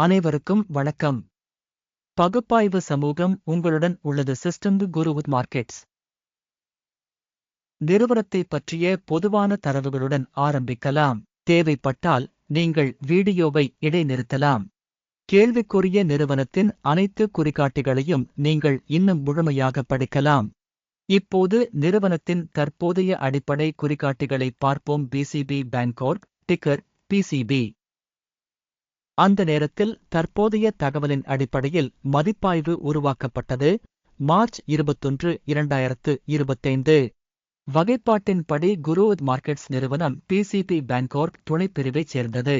அனைவருக்கும் வணக்கம். பகுப்பாய்வு சமூகம் உங்களுடன் உள்ளது சிஸ்டம் குருவுத் மார்க்கெட்ஸ் நிறுவனத்தை பற்றிய பொதுவான தரவுகளுடன் ஆரம்பிக்கலாம். தேவைப்பட்டால் நீங்கள் வீடியோவை இடைநிறுத்தலாம். கேள்விக்குரிய நிறுவனத்தின் அனைத்து குறிகாட்டிகளையும் நீங்கள் இன்னும் முழுமையாக படிக்கலாம். இப்போது நிறுவனத்தின் தற்போதைய அடிப்படை குறிகாட்டிகளை பார்ப்போம். பிசிபி பேங்கோர் டிக்கர் பிசிபி அந்த நேரத்தில் தற்போதைய தகவலின் அடிப்படையில் மதிப்பாய்வு உருவாக்கப்பட்டது. மார்ச் இருபத்தொன்று இரண்டாயிரத்து இருபத்தைந்து. வகைப்பாட்டின்படி குருவத் மார்க்கெட்ஸ் நிறுவனம் பிசிபி பேங்கோர்ப் துணைப்பிரிவைச் சேர்ந்தது.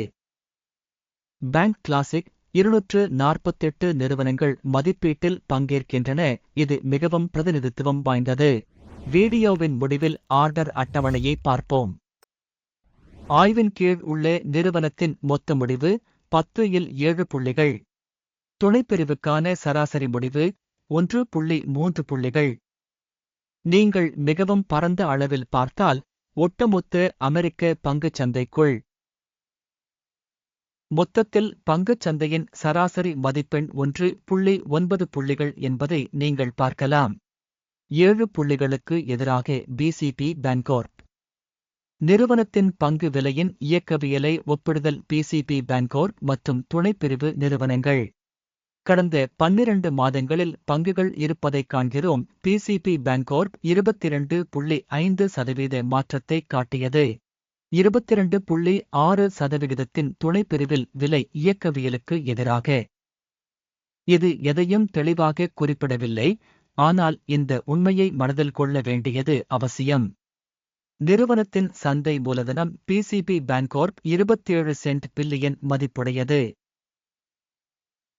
பேங்க் கிளாசிக் இருநூற்று நாற்பத்தெட்டு நிறுவனங்கள் மதிப்பீட்டில் பங்கேற்கின்றன. இது மிகவும் பிரதிநிதித்துவம் வாய்ந்தது. வீடியோவின் முடிவில் ஆர்டர் அட்டவணையை பார்ப்போம். ஆய்வின் கீழ் உள்ள நிறுவனத்தின் மொத்த முடிவு பத்து இல் ஏழு புள்ளிகள். துணைப்பிரிவுக்கான சராசரி முடிவு ஒன்று புள்ளி மூன்று புள்ளிகள். நீங்கள் மிகவும் பரந்த அளவில் பார்த்தால் ஒட்டுமொத்த அமெரிக்க பங்குச் சந்தைக்குள். மொத்தத்தில் பங்குச் சந்தையின் சராசரி மதிப்பெண் ஒன்று புள்ளி ஒன்பது புள்ளிகள் என்பதை நீங்கள் பார்க்கலாம். ஏழு புள்ளிகளுக்கு எதிராக பிசிபி பேங்கோர்ப் நிறுவனத்தின் பங்கு விலையின் இயக்கவியலை ஒப்பிடுதல் பிசிபி பேங்கோர் மற்றும் துணைப்பிரிவு நிறுவனங்கள். கடந்த பன்னிரண்டு மாதங்களில் பங்குகள் இருப்பதைக் காண்கிறோம். பிசிபி பேங்கோர்ப் இருபத்திரண்டு புள்ளி ஐந்து சதவீத மாற்றத்தை காட்டியது. இருபத்திரண்டு புள்ளி ஆறு சதவிகிதத்தின் துணைப்பிரிவில் விலை இயக்கவியலுக்கு எதிராக. இது எதையும் தெளிவாக குறிப்பிடவில்லை. ஆனால் இந்த உண்மையை மனதில் கொள்ள வேண்டியது அவசியம். நிறுவனத்தின் சந்தை மூலதனம் பிசிபி பேங்கோர்ப் இருபத்தேழு சென்ட் பில்லியன் மதிப்புடையது.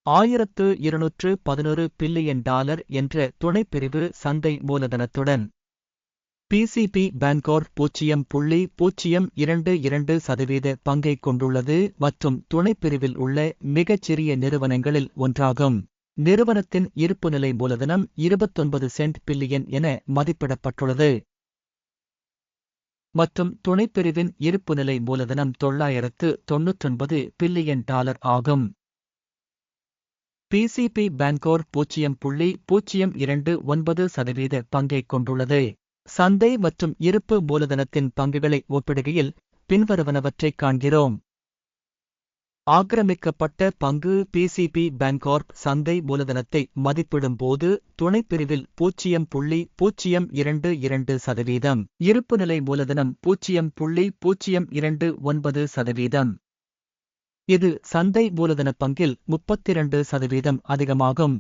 ஆயிரத்து இருநூற்று பதினொரு பில்லியன் டாலர் என்ற துணைப்பிரிவு சந்தை மூலதனத்துடன். பிசிபி பேங்கோர் பூஜ்ஜியம் புள்ளி பூஜ்ஜியம் இரண்டு இரண்டு சதவீத பங்கை கொண்டுள்ளது மற்றும் துணைப்பிரிவில் உள்ள மிகச்சிறிய நிறுவனங்களில் ஒன்றாகும். நிறுவனத்தின் இருப்புநிலை மூலதனம் இருபத்தொன்பது சென்ட் பில்லியன் என மதிப்பிடப்பட்டுள்ளது. மற்றும் துணைப்பிரிவின் இருப்புநிலை மூலதனம் தொள்ளாயிரத்து தொன்னூற்றொன்பது பில்லியன் டாலர் ஆகும். பிசிபி பேங்கோர் பூஜ்ஜியம் புள்ளி பூஜ்ஜியம் இரண்டு ஒன்பது சதவீத பங்கை கொண்டுள்ளது. சந்தை மற்றும் இருப்பு மூலதனத்தின் பங்குகளை ஒப்பிடுகையில் பின்வருவனவற்றைக் காண்கிறோம். ஆக்கிரமிக்கப்பட்ட பங்கு பிசிபி பேங்கோர்ப் சந்தை மூலதனத்தை மதிப்பிடும்போது துணைப்பிரிவில் பூஜ்ஜியம் புள்ளி பூஜ்ஜியம் இரண்டு இரண்டு சதவீதம் இருப்புநிலை மூலதனம் பூஜ்ஜியம் புள்ளி பூஜ்ஜியம் இரண்டு ஒன்பது சதவீதம். இது சந்தை மூலதன பங்கில் முப்பத்திரண்டு சதவீதம் அதிகமாகும்.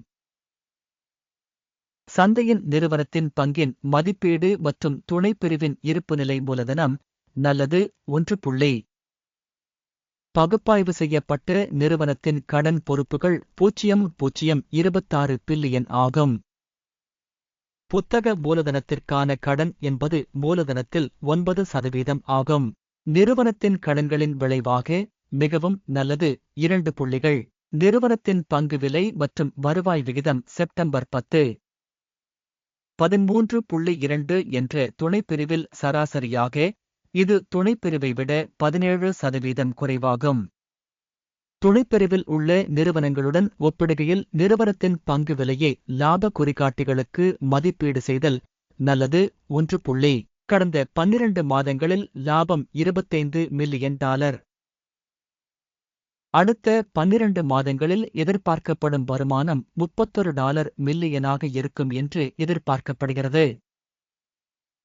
சந்தையின் நிறுவனத்தின் பங்கின் மதிப்பீடு மற்றும் துணைப்பிரிவின் இருப்புநிலை மூலதனம் நல்லது ஒன்று புள்ளி பகுப்பாய்வு செய்யப்பட்ட நிறுவனத்தின் கடன் பொறுப்புகள் பூஜ்ஜியம் பூஜ்ஜியம் இருபத்தாறு பில்லியன் ஆகும். புத்தக மூலதனத்திற்கான கடன் என்பது மூலதனத்தில் ஒன்பது சதவீதம் ஆகும். நிறுவனத்தின் கடன்களின் விளைவாக மிகவும் நல்லது. இரண்டு புள்ளிகள். நிறுவனத்தின் பங்கு விலை மற்றும் வருவாய் விகிதம் செப்டம்பர் பத்து. பதிமூன்று புள்ளி இரண்டு என்ற துணைப்பிரிவில் சராசரியாக இது துணைப்பிரிவை விட பதினேழு சதவீதம் குறைவாகும். துணைப்பிரிவில் உள்ள நிறுவனங்களுடன் ஒப்பிடுகையில் நிறுவனத்தின் பங்கு விலையை லாப குறிகாட்டிகளுக்கு மதிப்பீடு செய்தல் நல்லது ஒன்று புள்ளி. கடந்த பன்னிரண்டு மாதங்களில் லாபம் இருபத்தைந்து மில்லியன் டாலர். அடுத்த பன்னிரண்டு மாதங்களில் எதிர்பார்க்கப்படும் வருமானம் முப்பத்தொரு டாலர் மில்லியனாக இருக்கும் என்று எதிர்பார்க்கப்படுகிறது.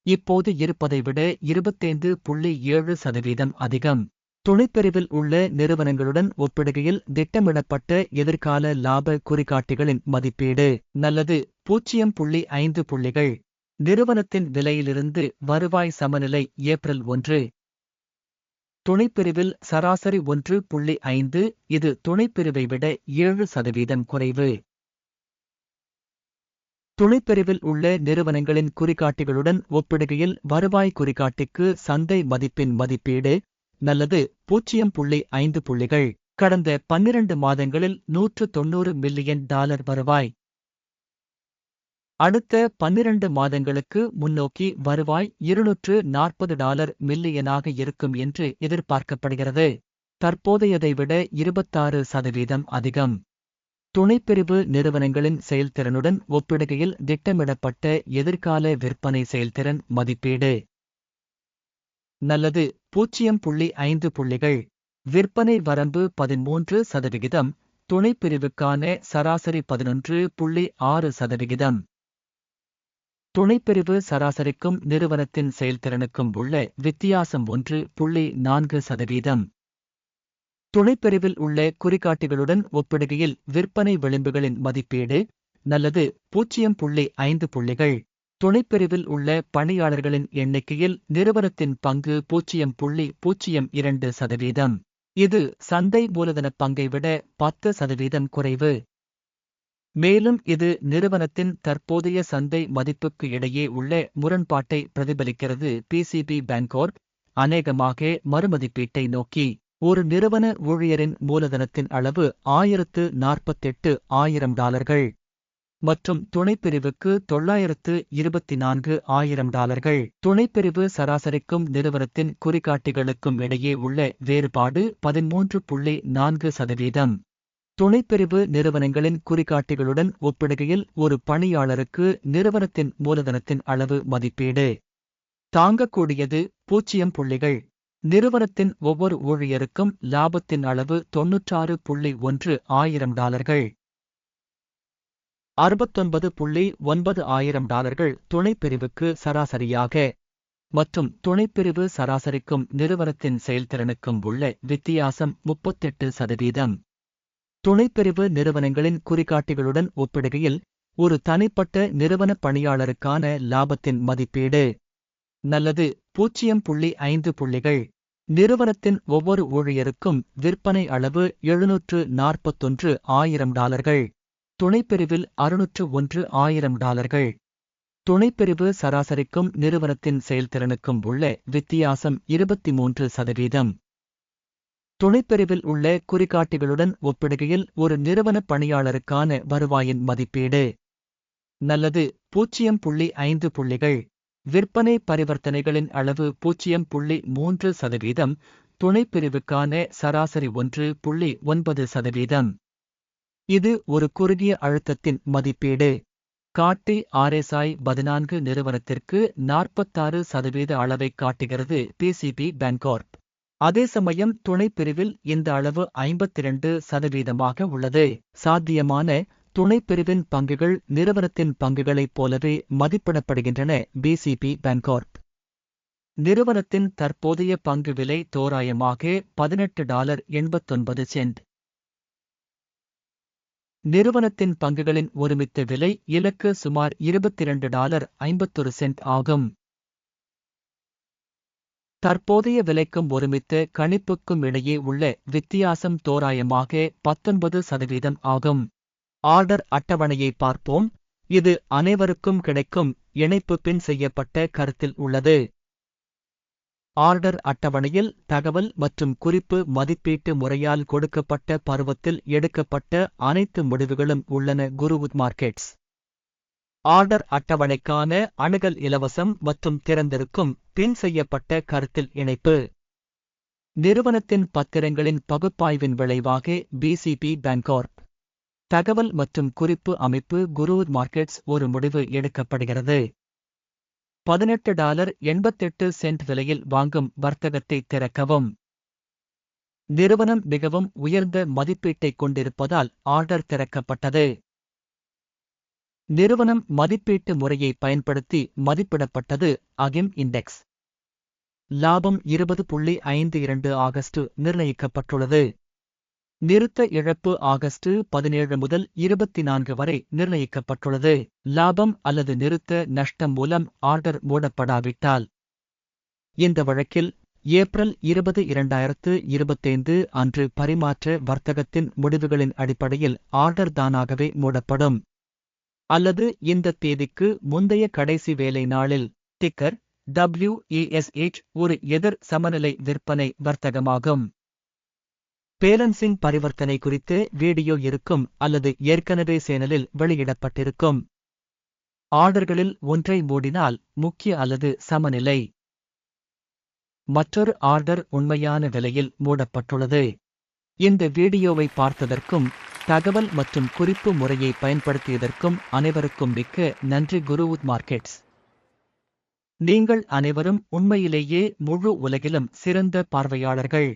இப்போது இருப்பதை விட இருபத்தைந்து புள்ளி ஏழு சதவீதம் அதிகம். துணைப்பிரிவில் உள்ள நிறுவனங்களுடன் ஒப்பிடுகையில் திட்டமிடப்பட்ட எதிர்கால லாப குறிகாட்டிகளின் மதிப்பீடு நல்லது. பூஜ்ஜியம் புள்ளி ஐந்து புள்ளிகள். நிறுவனத்தின் விலையிலிருந்து வருவாய் சமநிலை ஏப்ரல் ஒன்று. துணைப்பிரிவில் சராசரி ஒன்று புள்ளி ஐந்து. இது துணைப்பிரிவை விட ஏழு சதவீதம் குறைவு. துணைப்பிரிவில் உள்ள நிறுவனங்களின் குறிகாட்டிகளுடன் ஒப்பிடுகையில் வருவாய் குறிகாட்டிக்கு சந்தை மதிப்பின் மதிப்பீடு நல்லது பூஜ்ஜியம் புள்ளி ஐந்து புள்ளிகள். கடந்த பன்னிரண்டு மாதங்களில் நூற்று தொன்னூறு மில்லியன் டாலர் வருவாய். அடுத்த பன்னிரண்டு மாதங்களுக்கு முன்னோக்கி வருவாய் இருநூற்று நாற்பது டாலர் மில்லியனாக இருக்கும் என்று எதிர்பார்க்கப்படுகிறது. தற்போதையதை விட இருபத்தாறு சதவீதம் அதிகம். துணைப்பிரிவு நிறுவனங்களின் செயல்திறனுடன் ஒப்பிடுகையில் திட்டமிடப்பட்ட எதிர்கால விற்பனை செயல்திறன் மதிப்பீடு. நல்லது. பூஜ்ஜியம் புள்ளி ஐந்து புள்ளிகள். விற்பனை வரம்பு பதிமூன்று சதவிகிதம். துணைப்பிரிவுக்கான சராசரி பதினொன்று புள்ளி ஆறு சதவிகிதம். துணைப்பிரிவு சராசரிக்கும் நிறுவனத்தின் செயல்திறனுக்கும் உள்ள வித்தியாசம் ஒன்று புள்ளி நான்கு சதவீதம். துணைப்பிரிவில் உள்ள குறிகாட்டிகளுடன் ஒப்பிடுகையில் விற்பனை விளிம்புகளின் மதிப்பீடு நல்லது பூஜ்ஜியம் புள்ளி ஐந்து புள்ளிகள். துணைப்பிரிவில் உள்ள பணியாளர்களின் எண்ணிக்கையில் நிறுவனத்தின் பங்கு பூஜ்ஜியம் புள்ளி பூஜ்ஜியம் இரண்டு சதவீதம். இது சந்தை மூலதன பங்கை விட பத்து சதவீதம் குறைவு. மேலும் இது நிறுவனத்தின் தற்போதைய சந்தை மதிப்புக்கு இடையே உள்ள முரண்பாட்டை பிரதிபலிக்கிறது பிசிபி பேங்கோர் அநேகமாக மறுமதிப்பீட்டை நோக்கி. ஒரு நிறுவன ஊழியரின் மூலதனத்தின் அளவு ஆயிரத்து நாற்பத்தெட்டு ஆயிரம் டாலர்கள் மற்றும் துணைப்பிரிவுக்கு தொள்ளாயிரத்து இருபத்தி நான்கு ஆயிரம் டாலர்கள். துணைப்பிரிவு சராசரிக்கும் நிறுவனத்தின் குறிகாட்டிகளுக்கும் இடையே உள்ள வேறுபாடு பதிமூன்று புள்ளி நான்கு சதவீதம். துணைப்பிரிவு நிறுவனங்களின் குறிகாட்டிகளுடன் ஒப்பிடுகையில் ஒரு பணியாளருக்கு நிறுவனத்தின் மூலதனத்தின் அளவு மதிப்பீடு. தாங்கக்கூடியது பூஜ்ஜியம் புள்ளிகள். நிறுவனத்தின் ஒவ்வொரு ஊழியருக்கும் லாபத்தின் அளவு தொன்னூற்றாறு புள்ளி ஒன்று ஆயிரம் டாலர்கள். அறுபத்தொன்பது புள்ளி ஒன்பது ஆயிரம் டாலர்கள் துணைப்பிரிவுக்கு சராசரியாக மற்றும் துணைப்பிரிவு சராசரிக்கும் நிறுவனத்தின் செயல்திறனுக்கும் உள்ள வித்தியாசம் முப்பத்தெட்டு சதவீதம். துணைப்பிரிவு நிறுவனங்களின் குறிகாட்டிகளுடன் ஒப்பிடுகையில் ஒரு தனிப்பட்ட நிறுவன பணியாளருக்கான லாபத்தின் மதிப்பீடு. நல்லது. பூஜ்ஜியம் புள்ளி ஐந்து புள்ளிகள். நிறுவனத்தின் ஒவ்வொரு ஊழியருக்கும் விற்பனை அளவு எழுநூற்று நாற்பத்தொன்று ஆயிரம் டாலர்கள். துணைப்பிரிவில் அறுநூற்று ஒன்று ஆயிரம் டாலர்கள். துணைப்பிரிவு சராசரிக்கும் நிறுவனத்தின் செயல்திறனுக்கும் உள்ள வித்தியாசம் இருபத்தி மூன்று சதவீதம். துணைப்பிரிவில் உள்ள குறிகாட்டிகளுடன் ஒப்பிடுகையில் ஒரு நிறுவன பணியாளருக்கான வருவாயின் மதிப்பீடு. நல்லது பூஜ்ஜியம் புள்ளி ஐந்து புள்ளிகள். விற்பனை பரிவர்த்தனைகளின் அளவு பூஜ்ஜியம் புள்ளி மூன்று சதவீதம் துணைப்பிரிவுக்கான சராசரி ஒன்று புள்ளி ஒன்பது சதவீதம். இது ஒரு குறுகிய அழுத்தத்தின் மதிப்பீடு. காட்டி ஆர்எஸ்ஐ பதினான்கு நிறுவனத்திற்கு நாற்பத்தாறு சதவீத அளவை காட்டுகிறது பிசிபி பேங்கார்ப் அதே சமயம் துணைப்பிரிவில் இந்த அளவு ஐம்பத்திரண்டு சதவீதமாக உள்ளது. சாத்தியமான துணைப்பிரிவின் பங்குகள் நிறுவனத்தின் பங்குகளைப் போலவே மதிப்பிடப்படுகின்றன பிசிபி பேங்கார்ப் நிறுவனத்தின் தற்போதைய பங்கு விலை தோராயமாக பதினெட்டு டாலர் எண்பத்தொன்பது சென்ட். நிறுவனத்தின் பங்குகளின் ஒருமித்த விலை இலக்கு சுமார் இருபத்திரண்டு டாலர் ஐம்பத்தொரு சென்ட் ஆகும். தற்போதைய விலைக்கும் ஒருமித்த கணிப்புக்கும் இடையே உள்ள வித்தியாசம் தோராயமாக பத்தொன்பது சதவீதம் ஆகும். ஆர்டர் அட்டவணையை பார்ப்போம். இது அனைவருக்கும் கிடைக்கும் இணைப்பு பின் செய்யப்பட்ட கருத்தில் உள்ளது. ஆர்டர் அட்டவணையில் தகவல் மற்றும் குறிப்பு மதிப்பீட்டு முறையால் கொடுக்கப்பட்ட பருவத்தில் எடுக்கப்பட்ட அனைத்து முடிவுகளும் உள்ளன குருவுத் மார்க்கெட்ஸ். ஆர்டர் அட்டவணைக்கான அணுகல் இலவசம் மற்றும் திறந்திருக்கும் பின் செய்யப்பட்ட கருத்தில் இணைப்பு. நிறுவனத்தின் பத்திரங்களின் பகுப்பாய்வின் விளைவாக பிசிபி பேங்கார்ப் தகவல் மற்றும் குறிப்பு அமைப்பு குரு மார்க்கெட்ஸ் ஒரு முடிவு எடுக்கப்படுகிறது. பதினெட்டு டாலர் எண்பத்தெட்டு சென்ட் விலையில் வாங்கும் வர்த்தகத்தை திறக்கவும். நிறுவனம் மிகவும் உயர்ந்த மதிப்பீட்டைக் கொண்டிருப்பதால் ஆர்டர் திறக்கப்பட்டது. நிறுவனம் மதிப்பீட்டு முறையை பயன்படுத்தி மதிப்பிடப்பட்டது அகிம் இண்டெக்ஸ் லாபம் இருபது புள்ளி ஐந்து இரண்டு ஆகஸ்ட் நிர்ணயிக்கப்பட்டுள்ளது. நிறுத்த இழப்பு ஆகஸ்ட் பதினேழு முதல் இருபத்தி நான்கு வரை நிர்ணயிக்கப்பட்டுள்ளது. லாபம் அல்லது நிறுத்த நஷ்டம் மூலம் ஆர்டர் மூடப்படாவிட்டால். இந்த வழக்கில் ஏப்ரல் இருபது இரண்டாயிரத்து இருபத்தைந்து அன்று பரிமாற்ற வர்த்தகத்தின் முடிவுகளின் அடிப்படையில் ஆர்டர் தானாகவே மூடப்படும். அல்லது இந்த தேதிக்கு முந்தைய கடைசி வேலை நாளில் டிக்கர் டபிள்யூஇஎஸ்ஹெச் ஒரு எதிர் சமநிலை விற்பனை வர்த்தகமாகும். பேலன்சிங் பரிவர்த்தனை குறித்து வீடியோ இருக்கும் அல்லது ஏற்கனவே சேனலில் வெளியிடப்பட்டிருக்கும். ஆர்டர்களில் ஒன்றை மூடினால் முக்கிய அல்லது சமநிலை. மற்றொரு ஆர்டர் உண்மையான விலையில் மூடப்பட்டுள்ளது. இந்த வீடியோவை பார்த்ததற்கும் தகவல் மற்றும் குறிப்பு முறையை பயன்படுத்தியதற்கும் அனைவருக்கும் மிக்க நன்றி குருவுத் மார்க்கெட்ஸ். நீங்கள் அனைவரும் உண்மையிலேயே முழு உலகிலும் சிறந்த பார்வையாளர்கள்.